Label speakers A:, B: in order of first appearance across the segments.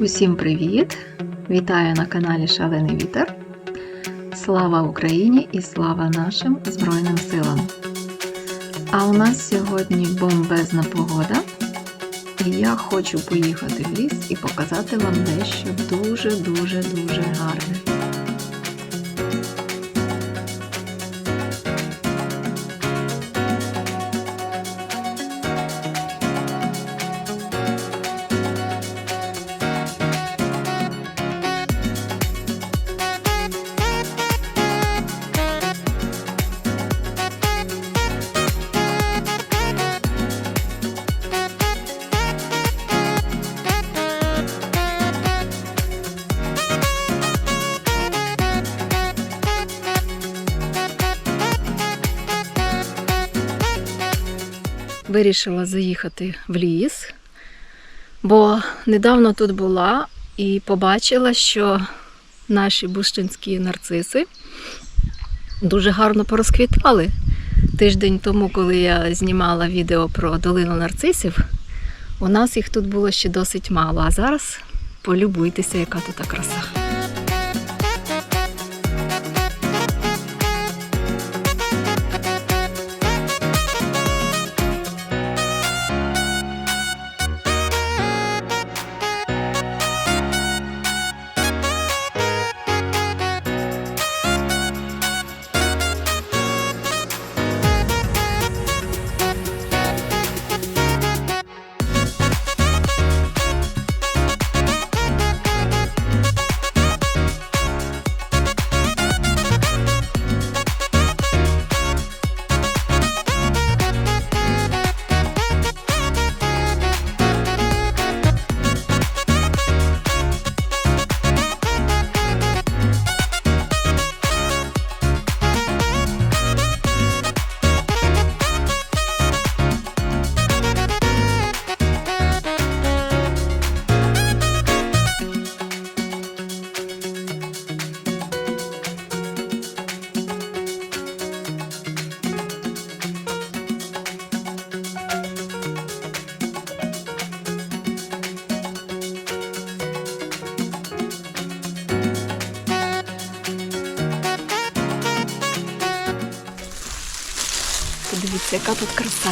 A: Усім привіт! Вітаю на каналі Шалений Вітер. Слава Україні і слава нашим Збройним силам! А у нас сьогодні бомбезна погода. І я хочу поїхати в ліс і показати вам дещо дуже-дуже дуже гарне. Вирішила заїхати в ліс, бо недавно тут була і побачила, що наші бущинські нарциси дуже гарно порозквітали. Тиждень тому, коли я знімала відео про долину нарцисів, у нас їх тут було ще досить мало. А зараз полюбуйтеся, яка тут краса. Подивіться, яка тут краса.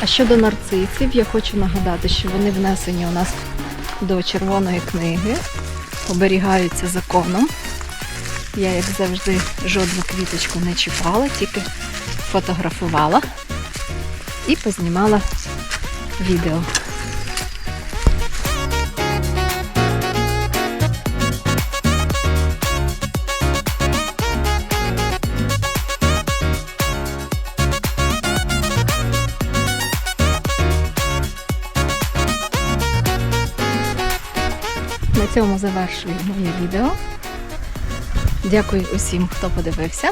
A: А щодо нарцисів, я хочу нагадати, що вони внесені у нас до червоної книги, оберігаються законом. Я, як завжди, жодну квіточку не чіпала, тільки фотографувала і познімала відео. На цьому завершую моє відео. Дякую усім, хто подивився.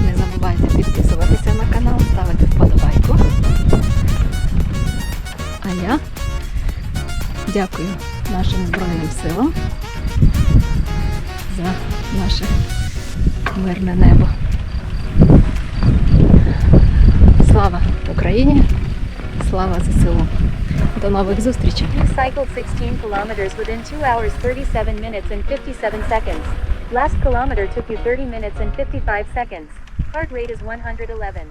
A: Не забувайте підписуватися на канал, ставити вподобайку. А я дякую нашим Збройним силам за наше мирне небо. Слава Україні! Слава ЗСУ! До нових зустрічей!
B: You cycled 16 kilometers within 2 hours 37 minutes and 57 seconds. Last kilometer took you 30 minutes and 55 seconds. Heart rate is 111.